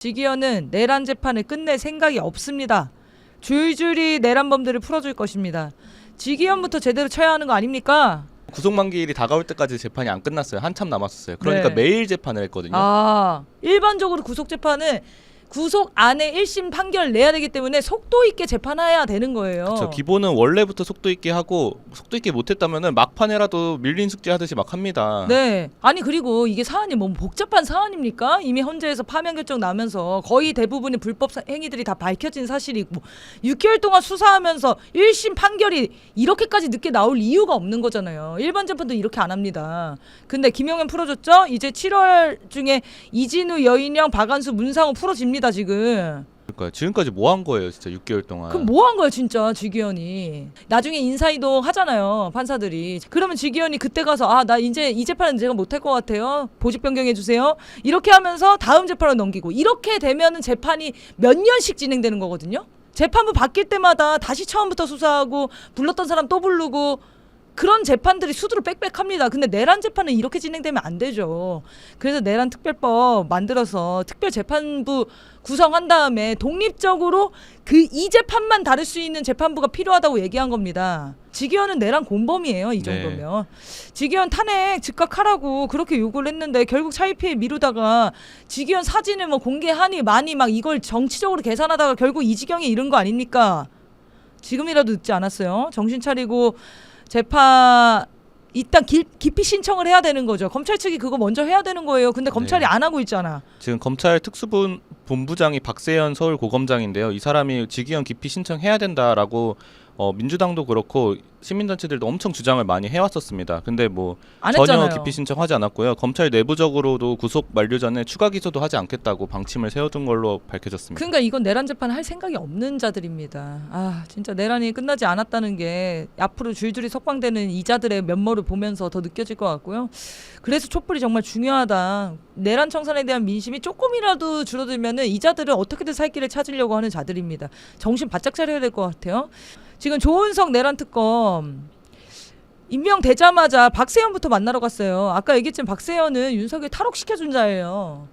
지기현은 내란 재판을 끝낼 생각이 없습니다. 줄줄이 내란범들을 풀어줄 것입니다. 지기현부터 제대로 쳐야 하는 거 아닙니까? 구속 만기일이 다가올 때까지 재판이 안 끝났어요. 한참 남았었어요. 그러니까 네. 매일 재판을 했거든요. 아 일반적으로 구속 재판은 구속 안에 1심 판결 내야 되기 때문에 속도 있게 재판해야 되는 거예요. 저 기본은 원래부터 속도 있게 하고 속도 있게 못했다면은 막판에라도 밀린 숙제 하듯이 막 합니다. 네. 아니 그리고 이게 사안이 뭐 복잡한 사안입니까? 이미 헌재에서 파면 결정 나면서 거의 대부분의 불법 사- 행위들이 다 밝혀진 사실이고 6개월 동안 수사하면서 1심 판결이 이렇게까지 늦게 나올 이유가 없는 거잖아요. 일반 재판도 이렇게 안 합니다. 근데 김용현 풀어줬죠? 이제 7월 중에 이진우, 여인영, 박한수, 문상호 풀어집니다 지금. 그러니까 지금까지 뭐 한 거예요, 진짜 6개월 동안. 그럼 뭐 한 거야 진짜 지기현이? 나중에 인사이동 하잖아요 판사들이. 그러면 지기현이 그때 가서 아 나 이제 이 재판은 제가 못할 것 같아요. 보직 변경해 주세요. 이렇게 하면서 다음 재판을 넘기고. 이렇게 되면은 재판이 몇 년씩 진행되는 거거든요? 재판부 바뀔 때마다 다시 처음부터 수사하고 불렀던 사람 또 부르고 그런 재판들이 수두로 빽빽합니다. 근데 내란 재판은 이렇게 진행되면 안 되죠. 그래서 내란 특별법 만들어서 특별 재판부 구성한 다음에 독립적으로 그 이 재판만 다룰 수 있는 재판부가 필요하다고 얘기한 겁니다. 지기현은 내란 공범이에요. 이 네. 정도면. 지기현 탄핵 즉각하라고 그렇게 요구를 했는데 결국 차이피해 미루다가 지기현 사진을 뭐 공개하니 많이 막 이걸 정치적으로 계산하다가 결국 이 지경에 이른 거 아닙니까? 지금이라도 늦지 않았어요. 정신 차리고 재판 일단 기, 깊이 신청을 해야 되는 거죠. 검찰 측이 그거 먼저 해야 되는 거예요. 근데 검찰이 네. 안 하고 있잖아. 지금 검찰 특수본 본부장이 박세현 서울 고검장인데요. 이 사람이 직위원 기피 신청해야 된다라고 어, 민주당도 그렇고 시민단체들도 엄청 주장을 많이 해왔었습니다. 근데 뭐안 전혀. 기피 신청하지 않았고요. 검찰 내부적으로도 구속 만료 전에 추가 기소도 하지 않겠다고 방침을 세워둔 걸로 밝혀졌습니다. 그러니까 이건 내란 재판 할 생각이 없는 자들입니다. 아 진짜 내란이 끝나지 않았다는 게 앞으로 줄줄이 석방되는 이자들의 면모를 보면서 더 느껴질 것 같고요. 그래서 촛불이 정말 중요하다. 내란 청산에 대한 민심이 조금이라도 줄어들면은 이자들은 어떻게든 살 길을 찾으려고 하는 자들입니다. 정신 바짝 차려야 될 것 같아요. 지금 조은석 내란 특검 임명되자마자 박세현부터 만나러 갔어요. 아까 얘기했지만 박세현은 윤석열 탈옥시켜준 자예요.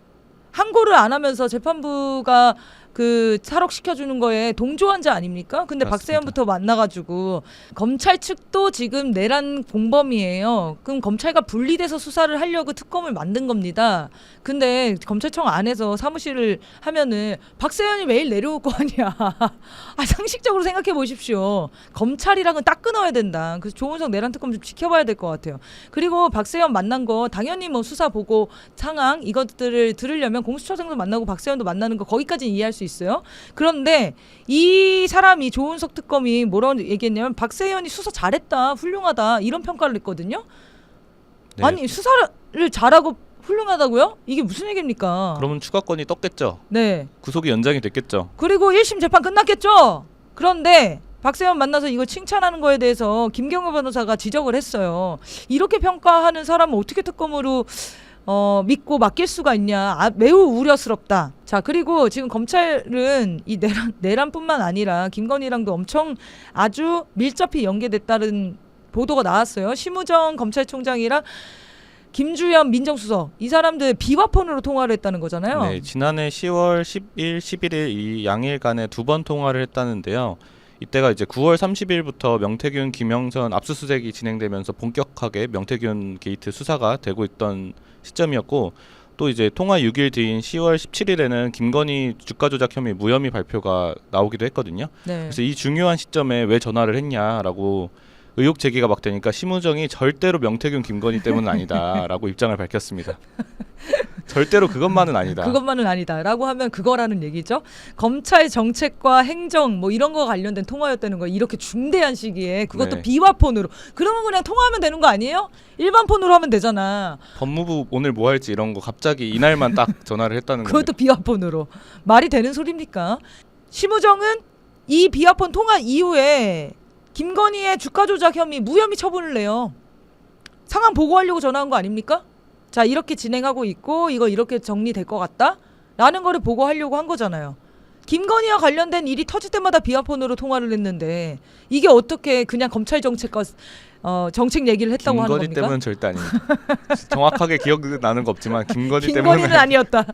항고를 안 하면서 재판부가 그 탈옥시켜주는 거에 동조한 자 아닙니까? 근데 맞습니다. 박세현부터 만나가지고 검찰 측도 지금 내란 공범이에요. 그럼 검찰과 분리돼서 수사를 하려고 특검을 만든 겁니다. 근데 검찰청 안에서 사무실을 하면은 박세현이 매일 내려올 거 아니야. 아, 상식적으로 생각해 보십시오. 검찰이랑은 딱 끊어야 된다. 그래서 조은석 내란 특검 좀 지켜봐야 될 것 같아요. 그리고 박세현 만난 거 당연히 뭐 수사 보고 상황 이것들을 들으려면 공수처장도 만나고 박세현도 만나는 거 거기까지 이해할 수 있어요. 그런데 이 사람이 조은석 특검이 뭐라고 얘기했냐면 박세현이 수사 잘했다, 훌륭하다 이런 평가를 했거든요. 네. 아니 수사를 잘하고 훌륭하다고요? 이게 무슨 얘기입니까? 그러면 추가권이 떴겠죠. 네. 구속이 연장이 됐겠죠. 그리고 1심 재판 끝났겠죠? 그런데 박세현 만나서 이거 칭찬하는 거에 대해서 김경호 변호사가 지적을 했어요. 이렇게 평가하는 사람은 어떻게 특검으로 어, 믿고 맡길 수가 있냐. 아, 매우 우려스럽다. 자, 그리고 지금 검찰은 이 내란, 내란뿐만 아니라 김건희랑도 엄청 아주 밀접히 연계됐다는 보도가 나왔어요. 심우정 검찰총장이랑 김주현 민정수석 이 사람들 비화폰으로 통화를 했다는 거잖아요. 네, 지난해 10월 10일, 11일 이 양일간에 두 번 통화를 했다는데요. 이때가 이제 9월 30일부터 명태균, 김영선 압수수색이 진행되면서 본격하게 명태균 게이트 수사가 되고 있던 시점이었고 또 이제 통화 6일 뒤인 10월 17일에는 김건희 주가 조작 혐의 무혐의 발표가 나오기도 했거든요. 네. 그래서 이 중요한 시점에 왜 전화를 했냐라고 의혹 제기가 막 되니까 심우정이 절대로 명태균, 김건희 때문은 아니다라고 입장을 밝혔습니다. 절대로 그것만은 아니다. 그것만은 아니다라고 하면 그거라는 얘기죠. 검찰 정책과 행정 뭐 이런 거 관련된 통화였다는 거 이렇게 중대한 시기에 그것도 네. 비화폰으로 그러면 그냥 통화하면 되는 거 아니에요? 일반 폰으로 하면 되잖아. 법무부 오늘 뭐 할지 이런 거 갑자기 이날만 딱 전화를 했다는 거예요. 그것도 비화폰으로 말이 되는 소리입니까? 심우정은 이 비화폰 통화 이후에 김건희의 주가 조작 혐의 무혐의 처분을 내요. 상황 보고하려고 전화한 거 아닙니까? 자 이렇게 진행하고 있고 이거 이렇게 정리될 것 같다? 라는 거를 보고하려고 한 거잖아요. 김건희와 관련된 일이 터질 때마다 비화폰으로 통화를 했는데 이게 어떻게 그냥 검찰 정책과 어, 정책 얘기를 했다고 하는 김건희 겁니까? 때문은 절대 아닙니다. 정확하게 기억 나는 거 없지만 김건희 김건희는 때문은 아니었다.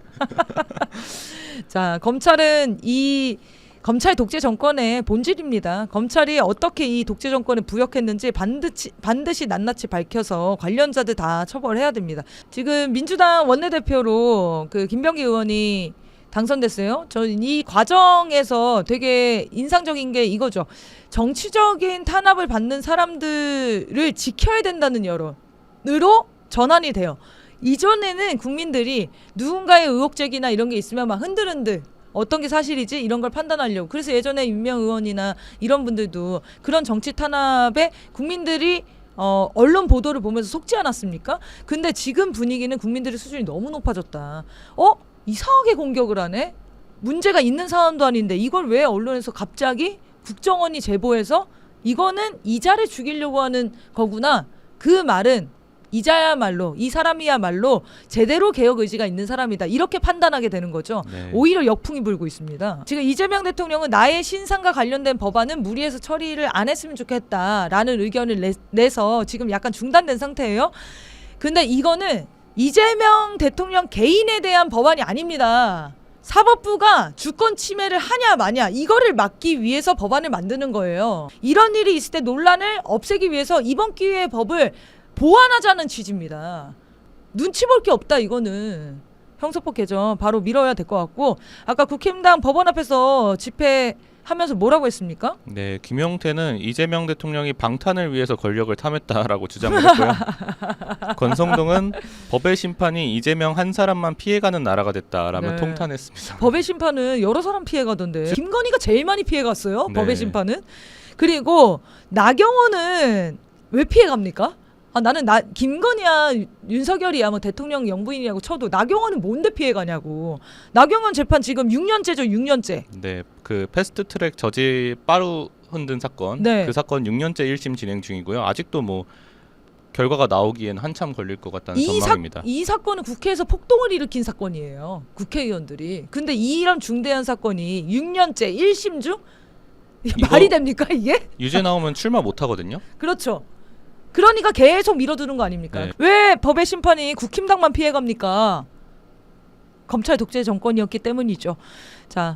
자, 검찰은 이 검찰 독재 정권의 본질입니다. 검찰이 어떻게 이 독재 정권에 부역했는지 반드시 반드시 낱낱이 밝혀서 관련자들 다 처벌해야 됩니다. 지금 민주당 원내대표로 그 김병기 의원이 당선됐어요. 저는 이 과정에서 되게 인상적인 게 이거죠. 정치적인 탄압을 받는 사람들을 지켜야 된다는 여론으로 전환이 돼요. 이전에는 국민들이 누군가의 의혹 제기나 이런 게 있으면 막 흔들흔들 어떤 게 사실이지 이런 걸 판단하려고 그래서 예전에 윤명 의원이나 이런 분들도 그런 정치 탄압에 국민들이 어, 언론 보도를 보면서 속지 않았습니까? 근데 지금 분위기는 국민들의 수준이 너무 높아졌다. 어? 이상하게 공격을 하네? 문제가 있는 사안도 아닌데 이걸 왜 언론에서 갑자기 국정원이 제보해서 이거는 이자를 죽이려고 하는 거구나. 그 말은 이자야말로 이 사람이야말로 제대로 개혁 의지가 있는 사람이다. 이렇게 판단하게 되는 거죠. 네. 오히려 역풍이 불고 있습니다. 지금 이재명 대통령은 나의 신상과 관련된 법안은 무리해서 처리를 안 했으면 좋겠다라는 의견을 내, 내서 지금 약간 중단된 상태예요. 근데 이거는 이재명 대통령 개인에 대한 법안이 아닙니다. 사법부가 주권 침해를 하냐 마냐 이거를 막기 위해서 법안을 만드는 거예요. 이런 일이 있을 때 논란을 없애기 위해서 이번 기회에 법을 보완하자는 취지입니다. 눈치 볼 게 없다 이거는 형사법 개정 바로 밀어야 될 것 같고 아까 국힘당 법원 앞에서 집회 하면서 뭐라고 했습니까? 네, 김용태는 이재명 대통령이 방탄을 위해서 권력을 탐했다라고 주장을 했고요. 권성동은 법의 심판이 이재명 한 사람만 피해가는 나라가 됐다라며 네. 통탄했습니다. 법의 심판은 여러 사람 피해가던데 김건희가 제일 많이 피해갔어요. 네. 법의 심판은 그리고 나경원은 왜 피해갑니까? 아 나는 나 김건희야 윤석열이야 뭐 대통령 영부인이라고 쳐도 나경원은 뭔데 피해 가냐고 나경원 재판 지금 6년째죠 6년째 네, 그 패스트 트랙 저지 빠루 흔든 사건, 네. 그 사건 6년째 1심 진행 중이고요. 아직도 뭐 결과가 나오기엔 한참 걸릴 것 같다는 이, 사, 전망입니다. 이 사건은 국회에서 폭동을 일으킨 사건이에요. 국회의원들이. 근데 이런 중대한 사건이 6년째 1심 중 말이 됩니까 이게? 유죄 나오면 출마 못 하거든요. 그렇죠. 그러니까 계속 밀어두는 거 아닙니까? 네. 왜 법의 심판이 국힘당만 피해갑니까? 검찰 독재 정권이었기 때문이죠. 자,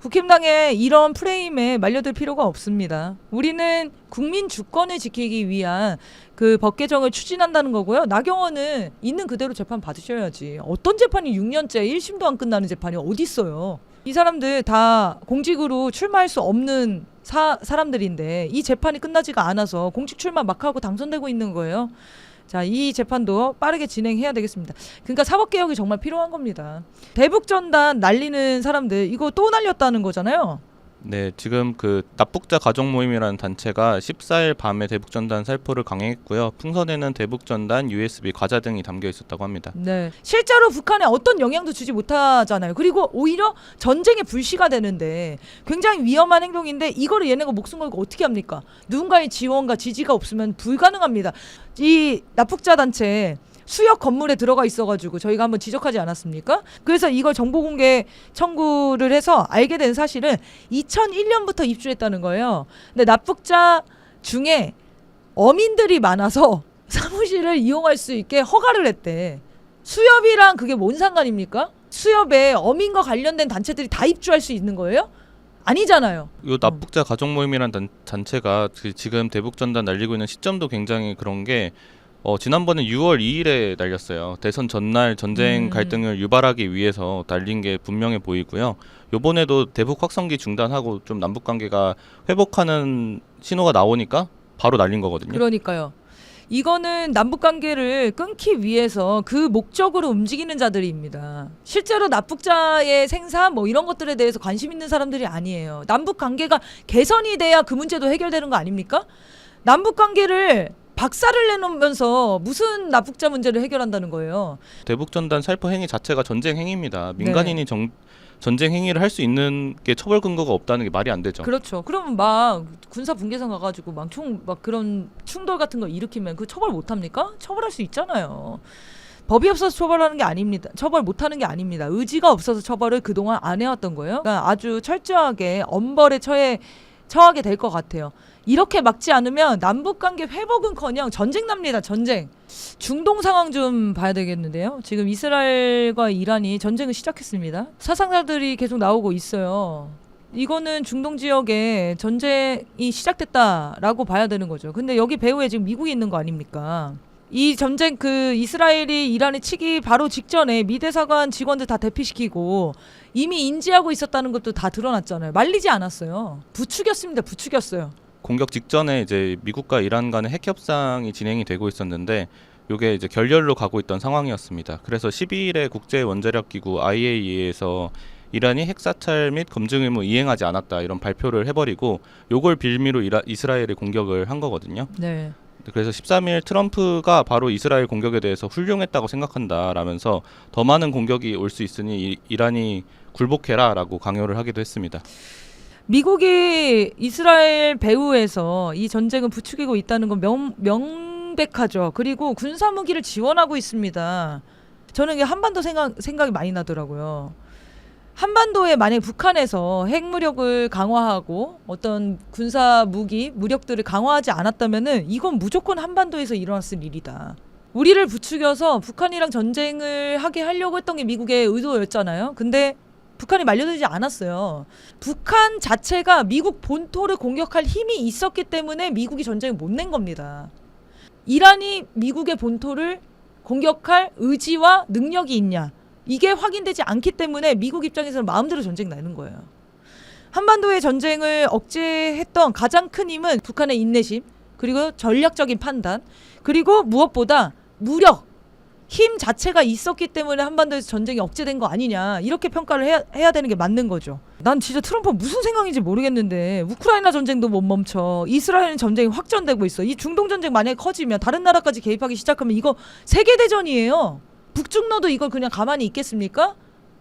국힘당의 이런 프레임에 말려들 필요가 없습니다. 우리는 국민 주권을 지키기 위한 그 법 개정을 추진한다는 거고요. 나경원은 있는 그대로 재판 받으셔야지. 어떤 재판이 6년째 1심도 안 끝나는 재판이 어디 있어요? 이 사람들 다 공직으로 출마할 수 없는 사, 사람들인데 이 재판이 끝나지가 않아서 공직 출마 막 하고 당선되고 있는 거예요. 자, 이 재판도 빠르게 진행해야 되겠습니다. 그러니까 사법 개혁이 정말 필요한 겁니다. 대북 전단 날리는 사람들 이거 또 날렸다는 거잖아요. 네, 지금 그 납북자 가족 모임이라는 단체가 14일 밤에 대북전단 살포를 강행했고요. 풍선에는 대북전단, USB, 과자 등이 담겨 있었다고 합니다. 네. 실제로 북한에 어떤 영향도 주지 못하잖아요. 그리고 오히려 전쟁의 불씨가 되는데 굉장히 위험한 행동인데 이거를 얘네가 목숨 걸고 어떻게 합니까? 누군가의 지원과 지지가 없으면 불가능합니다. 이 납북자 단체 수역 건물에 들어가 있어가지고 저희가 한번 지적하지 않았습니까? 그래서 이걸 정보 공개 청구를 해서 알게 된 사실은 2001년부터 입주했다는 거예요. 근데 납북자 중에 어민들이 많아서 사무실을 이용할 수 있게 허가를 했대. 수협이랑 그게 뭔 상관입니까? 수협에 어민과 관련된 단체들이 다 입주할 수 있는 거예요? 아니잖아요. 요 납북자 가족 모임이라는 단, 단체가 그 지금 대북 전단 날리고 있는 시점도 굉장히 그런 게 어, 지난번에 6월 2일에 날렸어요. 대선 전날 전쟁 음. 갈등을 유발하기 위해서 날린 게 분명해 보이고요. 요번에도 대북 확성기 중단하고 좀 남북 관계가 회복하는 신호가 나오니까 바로 날린 거거든요. 그러니까요. 이거는 남북 관계를 끊기 위해서 그 목적으로 움직이는 자들입니다. 실제로 납북자의 생사 뭐 이런 것들에 대해서 관심 있는 사람들이 아니에요. 남북 관계가 개선이 돼야 그 문제도 해결되는 거 아닙니까? 남북 관계를 박살을 내놓으면서 무슨 납북자 문제를 해결한다는 거예요. 대북전단 살포 행위 자체가 전쟁 행위입니다. 네. 민간인이 정, 전쟁 행위를 할 수 있는 게 처벌 근거가 없다는 게 말이 안 되죠. 그렇죠. 그러면 막 군사 분계선 가가지고 막총막 그런 충돌 같은 거 일으키면 그 처벌 못 합니까? 처벌할 수 있잖아요. 법이 없어서 처벌하는 게 아닙니다. 처벌 못하는 게 아닙니다. 의지가 없어서 처벌을 그동안 안 해왔던 거예요. 그러니까 아주 철저하게 엄벌에 처해 처하게 될 것 같아요. 이렇게 막지 않으면 남북 관계 회복은커녕 전쟁 납니다. 전쟁. 중동 상황 좀 봐야 되겠는데요. 지금 이스라엘과 이란이 전쟁을 시작했습니다. 사상자들이 계속 나오고 있어요. 이거는 중동 지역에 전쟁이 시작됐다라고 봐야 되는 거죠. 근데 여기 배후에 지금 미국이 있는 거 아닙니까? 이 전쟁 그 이스라엘이 이란에 치기 바로 직전에 미 대사관 직원들 다 대피시키고 이미 인지하고 있었다는 것도 다 드러났잖아요. 말리지 않았어요. 부추겼습니다. 부추겼어요. 공격 직전에 이제 미국과 이란 간의 핵 협상이 진행이 되고 있었는데 요게 이제 결렬로 가고 있던 상황이었습니다. 그래서 12일에 국제 원자력 기구 IAEA에서 이란이 핵 사찰 및 검증 의무 이행하지 않았다 이런 발표를 해버리고 요걸 빌미로 이라, 이스라엘이 공격을 한 거거든요. 네. 그래서 13일 트럼프가 바로 이스라엘 공격에 대해서 훌륭했다고 생각한다라면서 더 많은 공격이 올 수 있으니 이, 이란이 굴복해라라고 강요를 하기도 했습니다. 미국이 이스라엘 배후에서 이 전쟁을 부추기고 있다는 건 명, 명백하죠. 그리고 군사 무기를 지원하고 있습니다. 저는 이게 한반도 생각, 생각이 많이 나더라고요. 한반도에 만약 북한에서 핵무력을 강화하고 어떤 군사 무기, 무력들을 강화하지 않았다면은 이건 무조건 한반도에서 일어났을 일이다. 우리를 부추겨서 북한이랑 전쟁을 하게 하려고 했던 게 미국의 의도였잖아요. 근데 북한이 말려들지 않았어요. 북한 자체가 미국 본토를 공격할 힘이 있었기 때문에 미국이 전쟁을 못 낸 겁니다. 이란이 미국의 본토를 공격할 의지와 능력이 있냐? 이게 확인되지 않기 때문에 미국 입장에서는 마음대로 전쟁 나는 거예요. 한반도의 전쟁을 억제했던 가장 큰 힘은 북한의 인내심, 그리고 전략적인 판단, 그리고 무엇보다 무력, 힘 자체가 있었기 때문에 한반도에서 전쟁이 억제된 거 아니냐 이렇게 평가를 해야, 해야 되는 게 맞는 거죠. 난 진짜 트럼프 무슨 생각인지 모르겠는데 우크라이나 전쟁도 못 멈춰 이스라엘 전쟁이 확전되고 있어. 이 중동 전쟁 만약에 커지면 다른 나라까지 개입하기 시작하면 이거 세계 대전이에요. 북중러도 이걸 그냥 가만히 있겠습니까?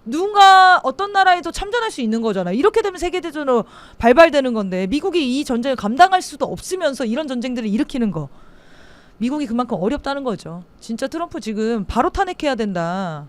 누군가 어떤 나라에도 참전할 수 있는 거잖아요. 이렇게 되면 세계 대전으로 발발되는 건데 미국이 이 전쟁을 감당할 수도 없으면서 이런 전쟁들을 일으키는 거. 미국이 그만큼 어렵다는 거죠. 진짜 트럼프 지금 바로 탄핵해야 된다.